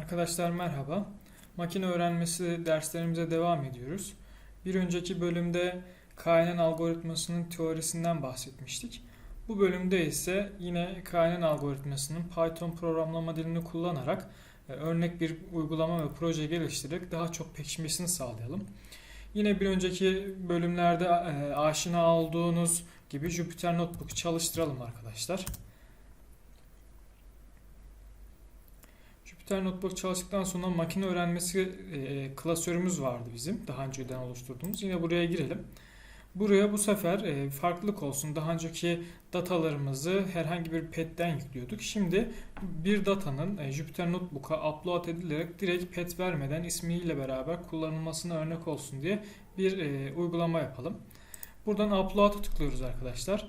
Arkadaşlar merhaba. Makine öğrenmesi derslerimize devam ediyoruz. Bir önceki bölümde KNN algoritmasının teorisinden bahsetmiştik. Bu bölümde ise yine KNN algoritmasının Python programlama dilini kullanarak e, örnek bir uygulama ve proje geliştirerek daha çok pekişmesini sağlayalım. Yine bir önceki bölümlerde e, aşina olduğunuz gibi Jupyter Notebook'u çalıştıralım arkadaşlar. Jupyter Notebook çalıştıktan sonra makine öğrenmesi e, klasörümüz vardı bizim. Daha önceden oluşturduğumuz. Yine buraya girelim. Buraya bu sefer e, farklılık olsun. Daha önceki datalarımızı herhangi bir pet'ten yüklüyorduk. Şimdi bir datanın e, Jupyter Notebook'a upload edilerek direkt pet vermeden ismiyle beraber kullanılmasına örnek olsun diye bir e, uygulama yapalım. Buradan upload'a tıklıyoruz arkadaşlar.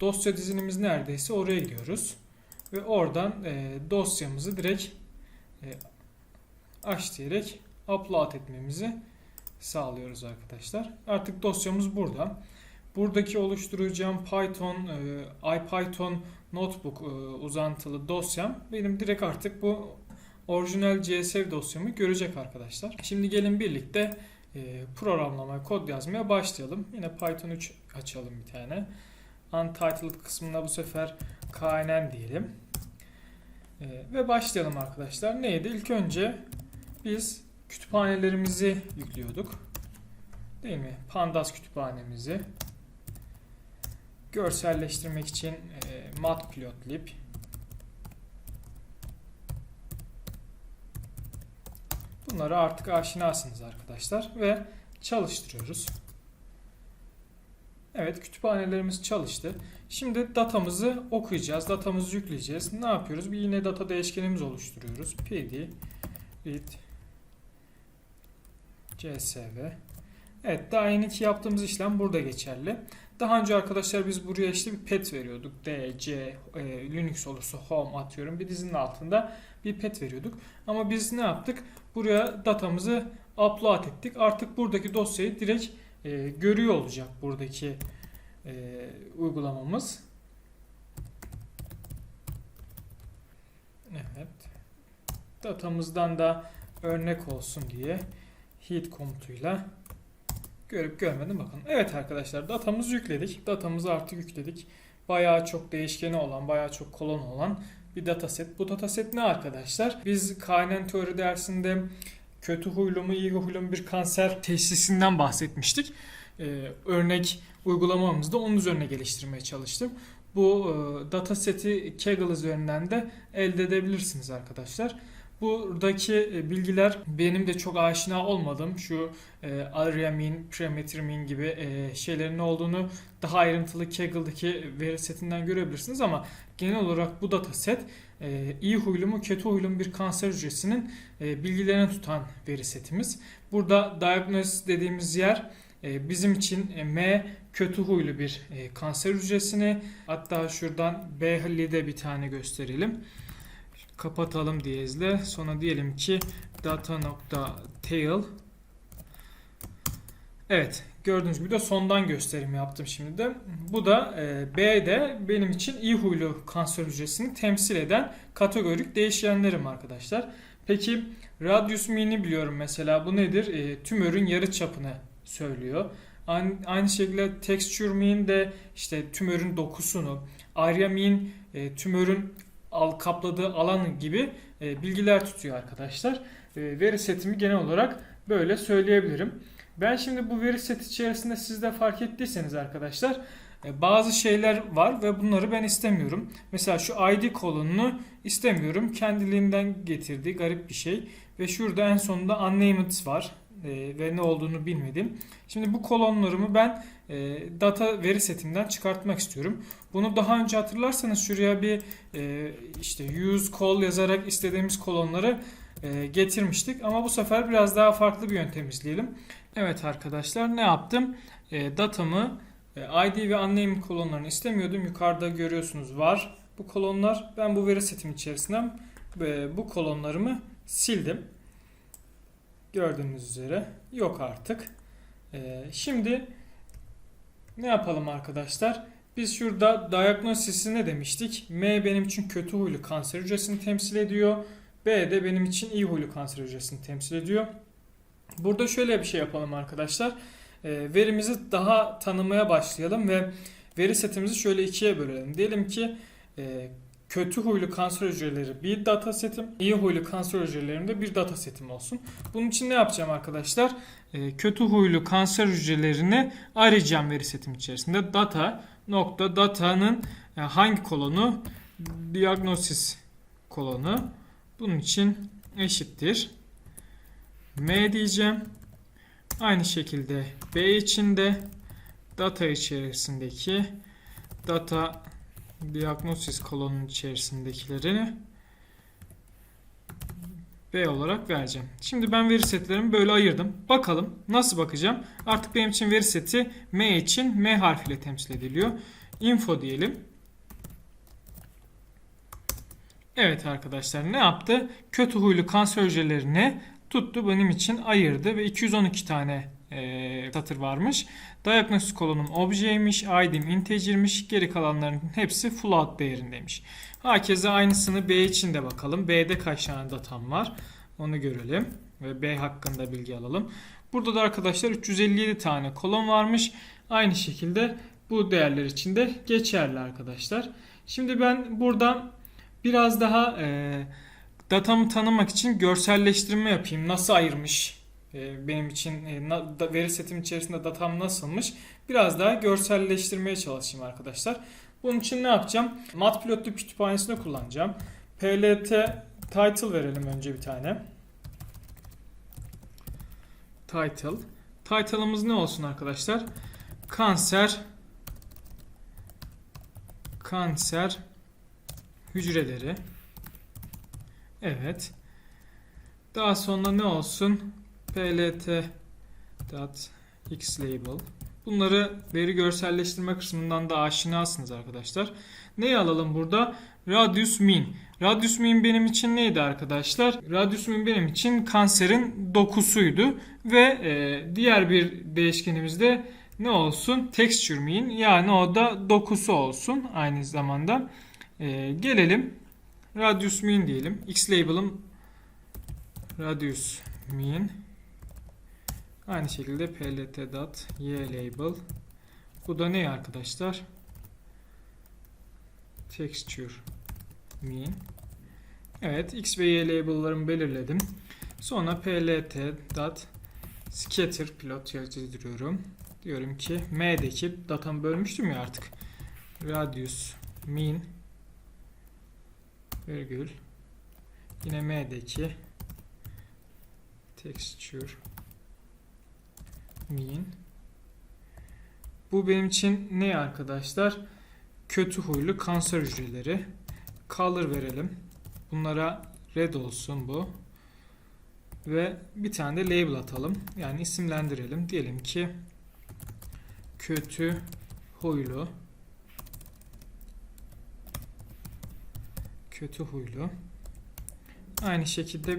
Dosya dizinimiz neredeyse oraya gidiyoruz. Ve oradan e, dosyamızı direkt aç diyerek upload etmemizi sağlıyoruz arkadaşlar. Artık dosyamız burada. Buradaki oluşturacağım Python, e, IPython Notebook e, uzantılı dosyam benim direkt artık bu orijinal CSV dosyamı görecek arkadaşlar. Şimdi gelin birlikte e, programlamaya, kod yazmaya başlayalım. Yine Python 3 açalım bir tane. Untitled kısmına bu sefer KNN diyelim. Ee, ve başlayalım arkadaşlar. Neydi? İlk önce biz kütüphanelerimizi yüklüyorduk. Değil mi? Pandas kütüphanemizi. Görselleştirmek için e, matplotlib. Bunları artık aşinasınız arkadaşlar ve çalıştırıyoruz. Evet kütüphanelerimiz çalıştı. Şimdi datamızı okuyacağız. Datamızı yükleyeceğiz. Ne yapıyoruz? Bir yine data değişkenimiz oluşturuyoruz. pd read csv Evet daha yeni ki yaptığımız işlem burada geçerli. Daha önce arkadaşlar biz buraya işte bir pet veriyorduk. D, C, e, Linux olursa home atıyorum. Bir dizinin altında bir pet veriyorduk. Ama biz ne yaptık? Buraya datamızı upload ettik. Artık buradaki dosyayı direkt e, görüyor olacak buradaki e, uygulamamız. Evet. Datamızdan da örnek olsun diye heat komutuyla görüp görmedim bakın. Evet arkadaşlar datamızı yükledik. Datamızı artık yükledik. Bayağı çok değişkeni olan, bayağı çok kolon olan bir dataset. Bu dataset ne arkadaşlar? Biz KNN teori dersinde kötü huylu mu iyi huylu mu bir kanser teşhisinden bahsetmiştik. Ee, örnek uygulamamızda onun üzerine geliştirmeye çalıştım. Bu e, dataseti Kaggle üzerinden de elde edebilirsiniz arkadaşlar. Buradaki e, bilgiler benim de çok aşina olmadığım şu e, area mean, parameter mean gibi e, şeylerin ne olduğunu daha ayrıntılı Kaggle'daki veri setinden görebilirsiniz ama genel olarak bu dataset e, iyi huylu mu kötü huylu mu bir kanser hücresinin e, bilgilerini tutan veri setimiz. Burada diagnosis dediğimiz yer e, bizim için e, M kötü huylu bir e, kanser hücresini hatta şuradan B de bir tane gösterelim. Kapatalım diyezle. Sonra diyelim ki data.tail Evet gördüğünüz gibi de sondan gösterim yaptım şimdi de. Bu da e, B'de benim için iyi huylu kanser hücresini temsil eden kategorik değişkenlerim arkadaşlar. Peki radius mean'i biliyorum mesela bu nedir? E, tümörün yarı çapını söylüyor. Aynı, aynı şekilde texture mean de işte tümörün dokusunu, area mean e, tümörün al, kapladığı alan gibi e, bilgiler tutuyor arkadaşlar. E, veri setimi genel olarak böyle söyleyebilirim. Ben şimdi bu veri seti içerisinde siz de fark ettiyseniz arkadaşlar e, bazı şeyler var ve bunları ben istemiyorum. Mesela şu ID kolonunu istemiyorum. Kendiliğinden getirdiği garip bir şey. Ve şurada en sonunda unnamed var e, ve ne olduğunu bilmedim. Şimdi bu kolonlarımı ben e, data veri setimden çıkartmak istiyorum. Bunu daha önce hatırlarsanız şuraya bir e, işte use call yazarak istediğimiz kolonları e, getirmiştik. Ama bu sefer biraz daha farklı bir yöntem izleyelim. Evet arkadaşlar ne yaptım? E, datamı e, ID ve unnamed kolonlarını istemiyordum. Yukarıda görüyorsunuz var bu kolonlar. Ben bu veri setim içerisinden e, bu kolonlarımı sildim. Gördüğünüz üzere yok artık. Ee, şimdi ne yapalım arkadaşlar? Biz şurada diagnosis'i ne demiştik? M benim için kötü huylu kanser hücresini temsil ediyor. B de benim için iyi huylu kanser hücresini temsil ediyor. Burada şöyle bir şey yapalım arkadaşlar. E, verimizi daha tanımaya başlayalım ve veri setimizi şöyle ikiye bölelim. Diyelim ki e, kötü huylu kanser hücreleri bir data setim, iyi huylu kanser hücrelerinde bir data setim olsun. Bunun için ne yapacağım arkadaşlar? E, kötü huylu kanser hücrelerini arayacağım veri setim içerisinde. Data nokta datanın e, hangi kolonu? Diagnosis kolonu. Bunun için eşittir. M diyeceğim. Aynı şekilde B için de data içerisindeki data diagnosis kolonun içerisindekilerini B olarak vereceğim. Şimdi ben veri setlerimi böyle ayırdım. Bakalım nasıl bakacağım. Artık benim için veri seti M için M harfiyle temsil ediliyor. Info diyelim. Evet arkadaşlar ne yaptı? Kötü huylu kanser hücrelerini tuttu benim için ayırdı ve 212 tane e, satır varmış. Diagnosis kolonum objeymiş, ID'm integer'miş, geri kalanların hepsi float değerindeymiş. Hakeza aynısını B için de bakalım. B'de kaç tane datam var? Onu görelim ve B hakkında bilgi alalım. Burada da arkadaşlar 357 tane kolon varmış. Aynı şekilde bu değerler için de geçerli arkadaşlar. Şimdi ben burada biraz daha e, datamı tanımak için görselleştirme yapayım. Nasıl ayırmış benim için e, veri setim içerisinde datam nasılmış biraz daha görselleştirmeye çalışayım arkadaşlar. Bunun için ne yapacağım? Matplotlib kütüphanesini kullanacağım. plt title verelim önce bir tane. Title. Title'ımız ne olsun arkadaşlar? Kanser kanser hücreleri. Evet. Daha sonra ne olsun? plt.xlabel Bunları veri görselleştirme kısmından da aşinasınız arkadaşlar. Neyi alalım burada? Radius mean. Radius mean benim için neydi arkadaşlar? Radius mean benim için kanserin dokusuydu ve e, diğer bir değişkenimiz de ne olsun? Texture mean yani o da dokusu olsun aynı zamanda. E, gelelim radius mean diyelim. X label'ım radius mean Aynı şekilde plt.ylabel Bu da ne arkadaşlar? Texture mean. Evet x ve y label'larımı belirledim. Sonra plt.scatter plot yazdırıyorum. Diyorum ki m'deki datamı bölmüştüm ya artık. Radius mean virgül yine m'deki texture mean. Bu benim için ne arkadaşlar? Kötü huylu kanser hücreleri. Color verelim. Bunlara red olsun bu. Ve bir tane de label atalım. Yani isimlendirelim. Diyelim ki kötü huylu kötü huylu. Aynı şekilde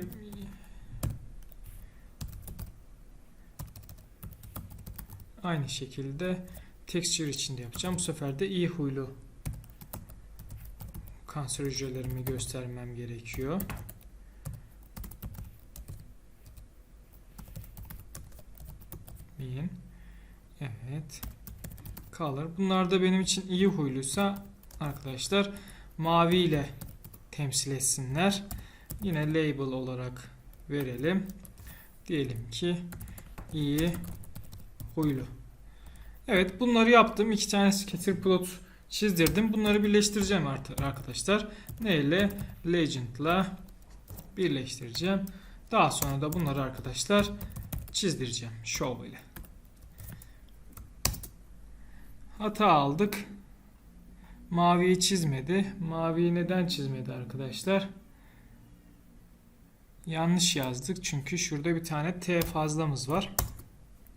Aynı şekilde texture içinde yapacağım. Bu sefer de iyi huylu kanser hücrelerimi göstermem gerekiyor. Bin. Evet. Color. Bunlar da benim için iyi huyluysa arkadaşlar mavi ile temsil etsinler. Yine label olarak verelim. Diyelim ki iyi huylu. Evet bunları yaptım. İki tane scatter plot çizdirdim. Bunları birleştireceğim artık arkadaşlar. Ne ile? Legend'la birleştireceğim. Daha sonra da bunları arkadaşlar çizdireceğim. Show ile. Hata aldık. Maviyi çizmedi. Maviyi neden çizmedi arkadaşlar? Yanlış yazdık. Çünkü şurada bir tane T fazlamız var.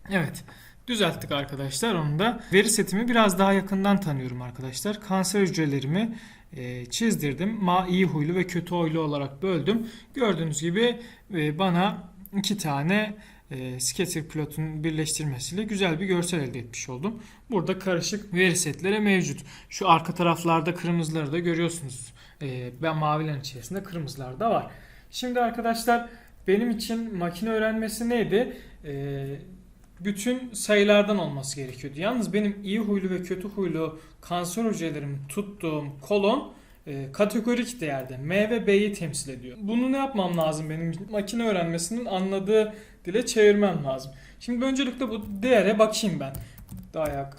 Evet. Düzelttik arkadaşlar onu da. Veri setimi biraz daha yakından tanıyorum arkadaşlar. Kanser hücrelerimi e, çizdirdim. Ma iyi huylu ve kötü huylu olarak böldüm. Gördüğünüz gibi e, bana iki tane e, scatter plotun birleştirmesiyle güzel bir görsel elde etmiş oldum. Burada karışık veri setleri mevcut. Şu arka taraflarda kırmızıları da görüyorsunuz. E, ben mavilerin içerisinde kırmızılar da var. Şimdi arkadaşlar benim için makine öğrenmesi neydi? Ee, bütün sayılardan olması gerekiyordu. Yalnız benim iyi huylu ve kötü huylu kanser hücrelerimi tuttuğum kolon e, kategorik değerde M ve B'yi temsil ediyor. Bunu ne yapmam lazım benim makine öğrenmesinin anladığı dile çevirmem lazım. Şimdi öncelikle bu değere bakayım ben. Dayak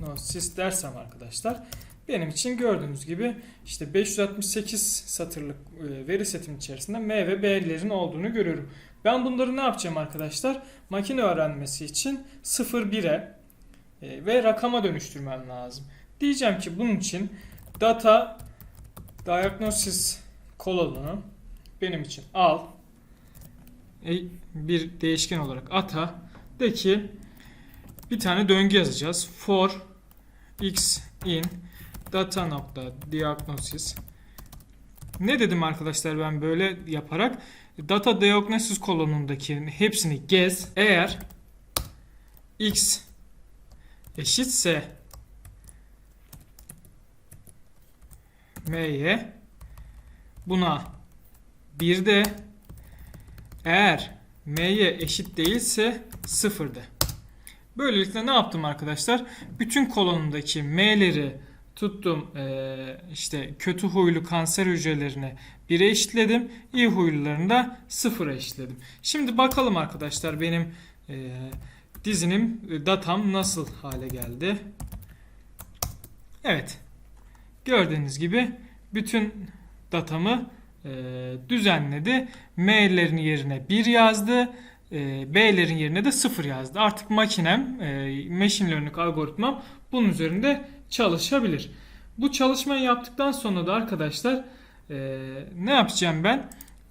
no, sis dersem arkadaşlar benim için gördüğünüz gibi işte 568 satırlık e, veri setim içerisinde M ve B'lerin olduğunu görüyorum. Ben bunları ne yapacağım arkadaşlar? Makine öğrenmesi için 0-1'e e, ve rakama dönüştürmem lazım. Diyeceğim ki bunun için data diagnosis kolonunu benim için al. E, bir değişken olarak ata. De ki bir tane döngü yazacağız. For x in data nokta diagnosis ne dedim arkadaşlar ben böyle yaparak data diagnosis kolonundaki hepsini gez eğer x eşitse m'ye buna bir de eğer m'ye eşit değilse sıfır de. Böylelikle ne yaptım arkadaşlar? Bütün kolonundaki m'leri tuttum eee, işte kötü huylu kanser hücrelerini 1'e eşitledim. iyi huylularını da 0'a eşitledim. Şimdi bakalım arkadaşlar benim eee, dizinim, e, datam nasıl hale geldi. Evet. Gördüğünüz gibi bütün datamı eee, düzenledi. M'lerin yerine 1 yazdı. e, B'lerin yerine de 0 yazdı. Artık makinem, e, machine learning algoritmam bunun üzerinde çalışabilir. Bu çalışmayı yaptıktan sonra da arkadaşlar e, ne yapacağım ben?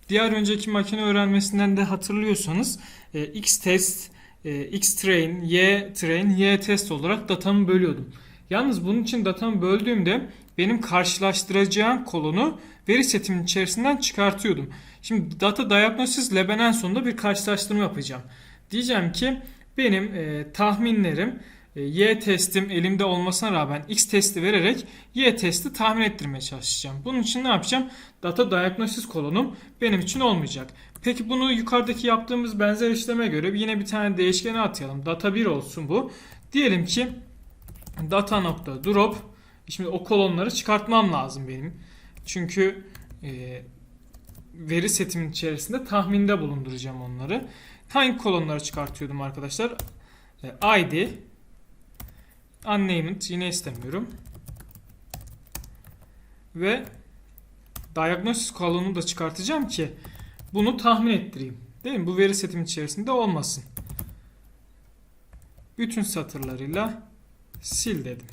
Diğer önceki makine öğrenmesinden de hatırlıyorsanız e, X test, e, X train, Y train, Y test olarak datamı bölüyordum. Yalnız bunun için datamı böldüğümde benim karşılaştıracağım kolonu veri setimin içerisinden çıkartıyordum. Şimdi data diagnosis ile ben en sonunda bir karşılaştırma yapacağım. Diyeceğim ki benim e, tahminlerim Y testim elimde olmasına rağmen X testi vererek Y testi tahmin ettirmeye çalışacağım. Bunun için ne yapacağım? Data diagnosis kolonum benim için olmayacak. Peki bunu yukarıdaki yaptığımız benzer işleme göre yine bir tane değişkene atayalım. Data 1 olsun bu. Diyelim ki data nokta drop Şimdi o kolonları çıkartmam lazım benim. Çünkü e, veri setimin içerisinde tahminde bulunduracağım onları. Hangi kolonları çıkartıyordum arkadaşlar? E, ID unnamed yine istemiyorum. Ve diagnosis kolonunu da çıkartacağım ki bunu tahmin ettireyim. Değil mi? Bu veri setimin içerisinde olmasın. Bütün satırlarıyla sil dedim.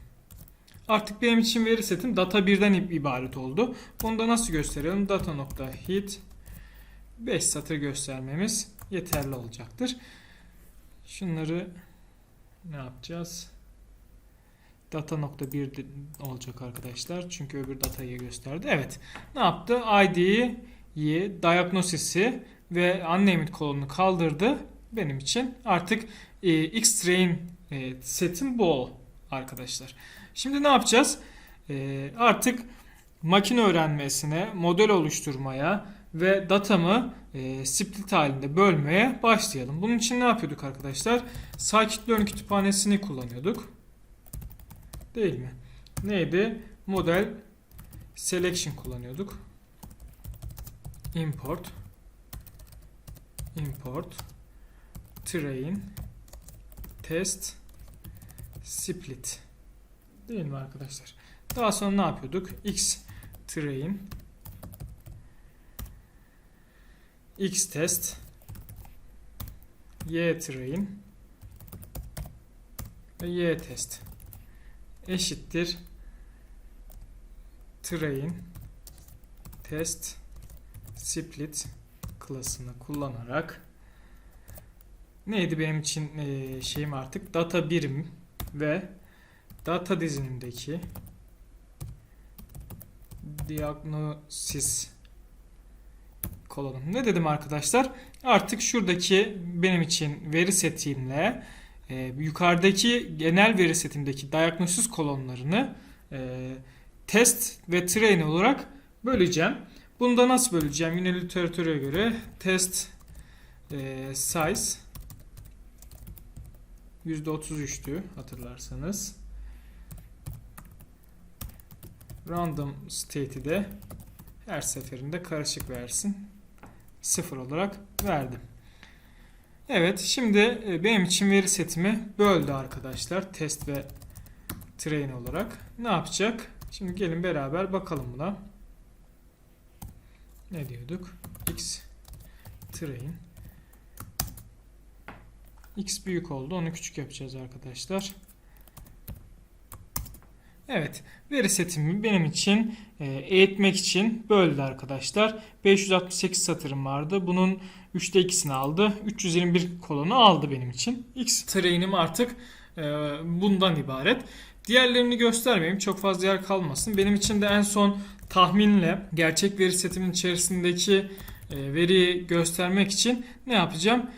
Artık benim için veri setim data 1'den ibaret oldu. Bunu da nasıl gösteriyorum? Data nokta hit 5 satır göstermemiz yeterli olacaktır. Şunları ne yapacağız? Data nokta 1 olacak arkadaşlar. Çünkü öbür datayı gösterdi. Evet. Ne yaptı? ID'yi, diagnosis'i ve unnamed kolonunu kaldırdı. Benim için artık e, X-Train e, setim bu arkadaşlar. Şimdi ne yapacağız? E, artık makine öğrenmesine, model oluşturmaya ve datamı e, split halinde bölmeye başlayalım. Bunun için ne yapıyorduk arkadaşlar? Scikit-learn kütüphanesini kullanıyorduk. Değil mi? Neydi? Model selection kullanıyorduk. Import import train test split değil mi arkadaşlar? Daha sonra ne yapıyorduk? X train X test Y train ve Y test eşittir train test split klasını kullanarak neydi benim için e, şeyim artık data birim ve data dizinindeki diagnosis kolonum. Ne dedim arkadaşlar? Artık şuradaki benim için veri setimle e, yukarıdaki genel veri setimdeki diagnosis kolonlarını e, test ve train olarak böleceğim. Bunu da nasıl böleceğim? Yine literatüre göre test e, size %33'tü hatırlarsanız. Random state'i de her seferinde karışık versin. Sıfır olarak verdim. Evet şimdi e, benim için veri setimi böldü arkadaşlar. Test ve train olarak. Ne yapacak? Şimdi gelin beraber bakalım buna. Ne diyorduk? X train X büyük oldu. Onu küçük yapacağız arkadaşlar. Evet. Veri setimi benim için e, eğitmek için böldü arkadaşlar. 568 satırım vardı. Bunun 3'te 2'sini aldı. 321 kolonu aldı benim için. X train'im artık e, bundan ibaret. Diğerlerini göstermeyeyim. Çok fazla yer kalmasın. Benim için de en son tahminle gerçek veri setimin içerisindeki e, veriyi göstermek için ne yapacağım?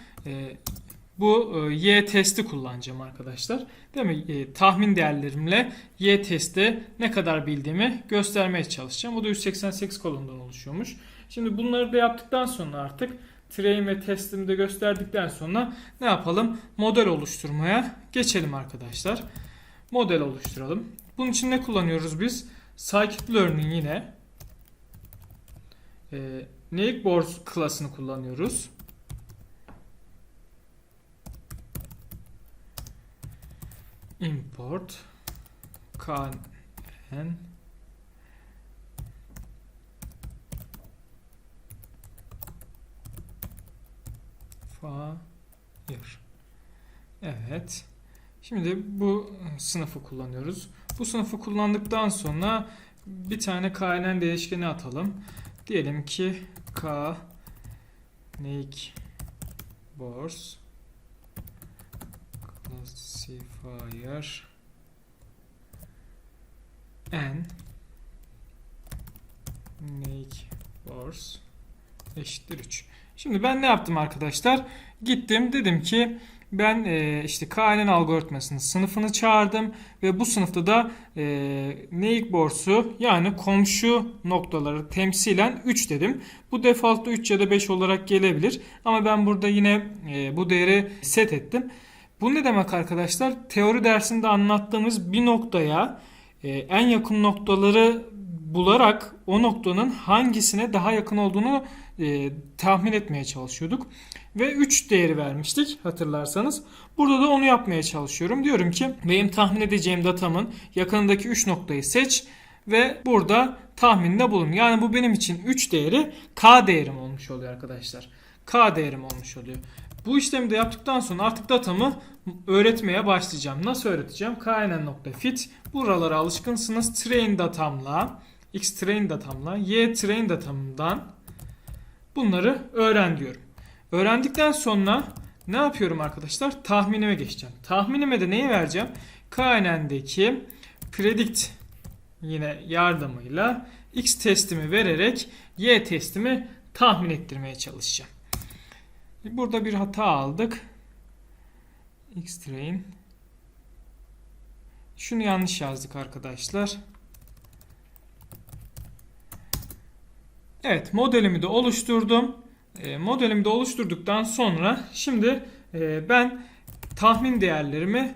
Bu e, y testi kullanacağım arkadaşlar. Değil mi? E, tahmin değerlerimle y testi ne kadar bildiğimi göstermeye çalışacağım. Bu da 188 kolondan oluşuyormuş. Şimdi bunları da yaptıktan sonra artık train ve testimi de gösterdikten sonra ne yapalım? Model oluşturmaya geçelim arkadaşlar. Model oluşturalım. Bunun için ne kullanıyoruz biz? Scikit-learn'in yine e, Neighbors klasını kullanıyoruz. İmport kn fire Evet. Şimdi bu sınıfı kullanıyoruz. Bu sınıfı kullandıktan sonra bir tane knn değişkeni atalım. Diyelim ki k make bors classifier n neighbors eşittir 3. Şimdi ben ne yaptım arkadaşlar? Gittim dedim ki ben e, işte KNN algoritmasının sınıfını çağırdım ve bu sınıfta da e, neighbors'u yani komşu noktaları temsilen 3 dedim. Bu default'ta 3 ya da 5 olarak gelebilir ama ben burada yine e, bu değeri set ettim. Bu ne demek arkadaşlar? Teori dersinde anlattığımız bir noktaya e, en yakın noktaları bularak o noktanın hangisine daha yakın olduğunu e, tahmin etmeye çalışıyorduk. Ve 3 değeri vermiştik hatırlarsanız. Burada da onu yapmaya çalışıyorum. Diyorum ki benim tahmin edeceğim datamın yakınındaki 3 noktayı seç ve burada tahminde bulun. Yani bu benim için 3 değeri k değerim olmuş oluyor arkadaşlar. K değerim olmuş oluyor. Bu işlemi de yaptıktan sonra artık datamı öğretmeye başlayacağım. Nasıl öğreteceğim? knn.fit buralara alışkınsınız. Train datamla x train datamla y train datamından bunları öğren diyorum. Öğrendikten sonra ne yapıyorum arkadaşlar? Tahminime geçeceğim. Tahminime de neyi vereceğim? knn'deki predict yine yardımıyla x testimi vererek y testimi tahmin ettirmeye çalışacağım. Burada bir hata aldık. X-train. Şunu yanlış yazdık arkadaşlar. Evet modelimi de oluşturdum. E, modelimi de oluşturduktan sonra şimdi e, ben tahmin değerlerimi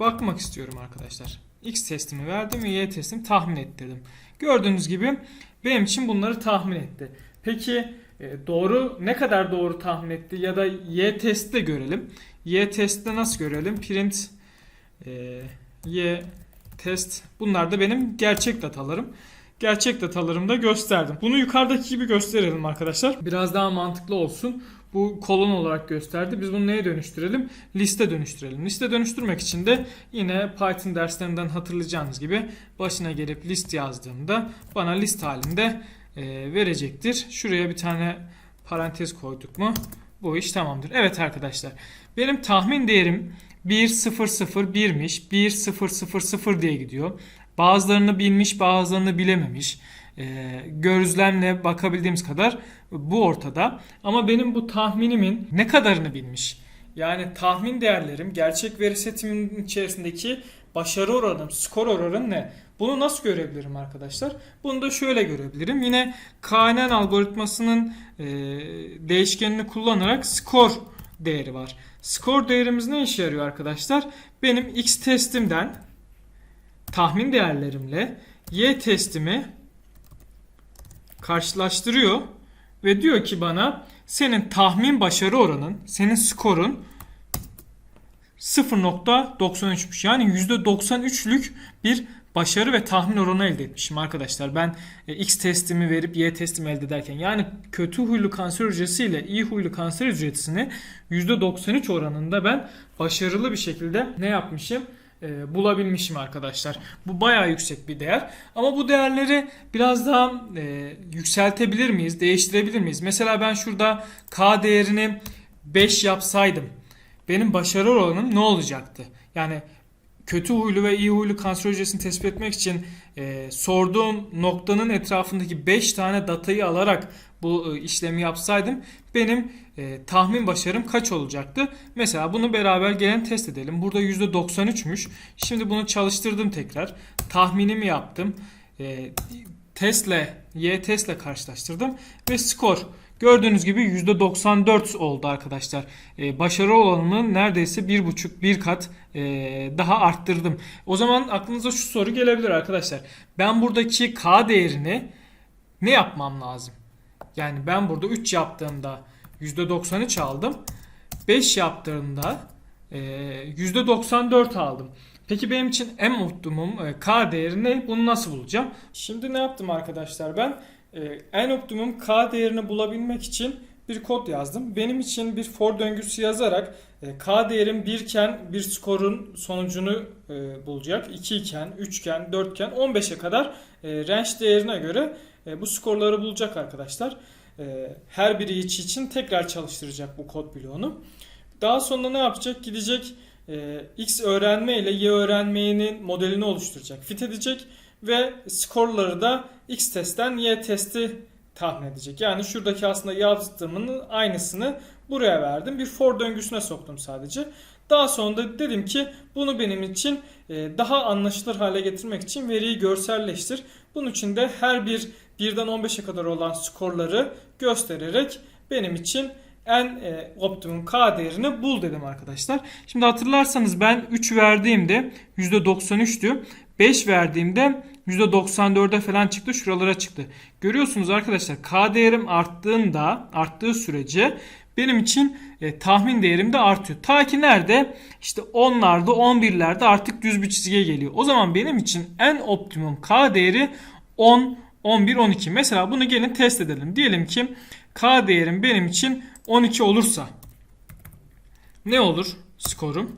bakmak istiyorum arkadaşlar. X testimi verdim ve Y testimi tahmin ettirdim. Gördüğünüz gibi benim için bunları tahmin etti. Peki e, doğru ne kadar doğru tahmin etti ya da Y testte görelim. Y testte nasıl görelim? Print e, Y test bunlar da benim gerçek datalarım. Gerçek datalarımda gösterdim. Bunu yukarıdaki gibi gösterelim arkadaşlar. Biraz daha mantıklı olsun. Bu kolon olarak gösterdi. Biz bunu neye dönüştürelim? Liste dönüştürelim. Liste dönüştürmek için de yine Python derslerinden hatırlayacağınız gibi başına gelip list yazdığımda bana list halinde verecektir. Şuraya bir tane parantez koyduk mu bu iş tamamdır. Evet arkadaşlar benim tahmin değerim 1001'miş 1000 diye gidiyor. Bazılarını bilmiş bazılarını bilememiş. E, gözlemle bakabildiğimiz kadar bu ortada. Ama benim bu tahminimin ne kadarını bilmiş? Yani tahmin değerlerim gerçek veri setimin içerisindeki başarı oranım, skor oranım ne? Bunu nasıl görebilirim arkadaşlar? Bunu da şöyle görebilirim. Yine KNN algoritmasının e, değişkenini kullanarak skor değeri var. Skor değerimiz ne işe yarıyor arkadaşlar? Benim x testimden tahmin değerlerimle y testimi karşılaştırıyor ve diyor ki bana senin tahmin başarı oranın, senin skorun 0.93'müş. Yani %93'lük bir başarı ve tahmin oranı elde etmişim arkadaşlar. Ben e, X testimi verip Y testimi elde ederken yani kötü huylu kanser hücresiyle iyi huylu kanser hücresini %93 oranında ben başarılı bir şekilde ne yapmışım? E, bulabilmişim arkadaşlar. Bu bayağı yüksek bir değer. Ama bu değerleri biraz daha e, yükseltebilir miyiz? Değiştirebilir miyiz? Mesela ben şurada K değerini 5 yapsaydım benim başarı oranım ne olacaktı? Yani kötü huylu ve iyi huylu kanser hücresini tespit etmek için e, sorduğum noktanın etrafındaki 5 tane datayı alarak bu e, işlemi yapsaydım benim e, tahmin başarım kaç olacaktı? Mesela bunu beraber gelin test edelim. Burada %93'müş. Şimdi bunu çalıştırdım tekrar. Tahminimi yaptım. E, testle, Y testle karşılaştırdım ve skor Gördüğünüz gibi %94 oldu arkadaşlar. Ee, başarı oranını neredeyse bir buçuk bir kat e, daha arttırdım. O zaman aklınıza şu soru gelebilir arkadaşlar. Ben buradaki K değerini ne yapmam lazım? Yani ben burada 3 yaptığımda %93 aldım. 5 yaptığımda e, %94 aldım. Peki benim için en optimum e, K değeri ne? Bunu nasıl bulacağım? Şimdi ne yaptım arkadaşlar ben? Ee, en optimum K değerini bulabilmek için bir kod yazdım. Benim için bir for döngüsü yazarak e, K değerim 1 iken bir skorun sonucunu e, bulacak. 2 iken, 3 iken, 4 iken 15'e kadar e, range değerine göre bu skorları bulacak arkadaşlar. Her biri içi için tekrar çalıştıracak bu kod bloğunu. Daha sonra ne yapacak? Gidecek X öğrenme ile Y öğrenmenin modelini oluşturacak. Fit edecek ve skorları da X testten Y testi tahmin edecek. Yani şuradaki aslında yazdığımın aynısını buraya verdim. Bir for döngüsüne soktum sadece. Daha sonra da dedim ki bunu benim için e, daha anlaşılır hale getirmek için veriyi görselleştir. Bunun için de her bir birden 15'e kadar olan skorları göstererek benim için en e, optimum K değerini bul dedim arkadaşlar. Şimdi hatırlarsanız ben 3 verdiğimde %93'tü. 5 verdiğimde %94'e falan çıktı. Şuralara çıktı. Görüyorsunuz arkadaşlar K değerim arttığında arttığı sürece benim için e, tahmin değerim de artıyor. Ta ki nerede? İşte 10'larda 11'lerde artık düz bir çizgiye geliyor. O zaman benim için en optimum K değeri 10, 11, 12. Mesela bunu gelin test edelim. Diyelim ki K değerim benim için 12 olursa ne olur skorum?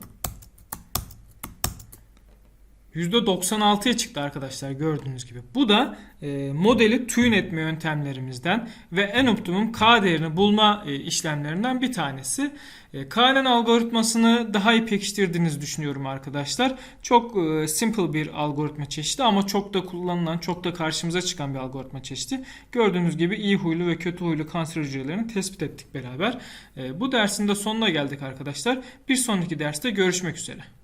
%96'ya çıktı arkadaşlar gördüğünüz gibi. Bu da e, modeli tune etme yöntemlerimizden ve en optimum K değerini bulma e, işlemlerinden bir tanesi. E, KNN algoritmasını daha iyi pekiştirdiğinizi düşünüyorum arkadaşlar. Çok e, simple bir algoritma çeşidi ama çok da kullanılan, çok da karşımıza çıkan bir algoritma çeşidi. Gördüğünüz gibi iyi huylu ve kötü huylu kanser hücrelerini tespit ettik beraber. E, bu dersin de sonuna geldik arkadaşlar. Bir sonraki derste görüşmek üzere.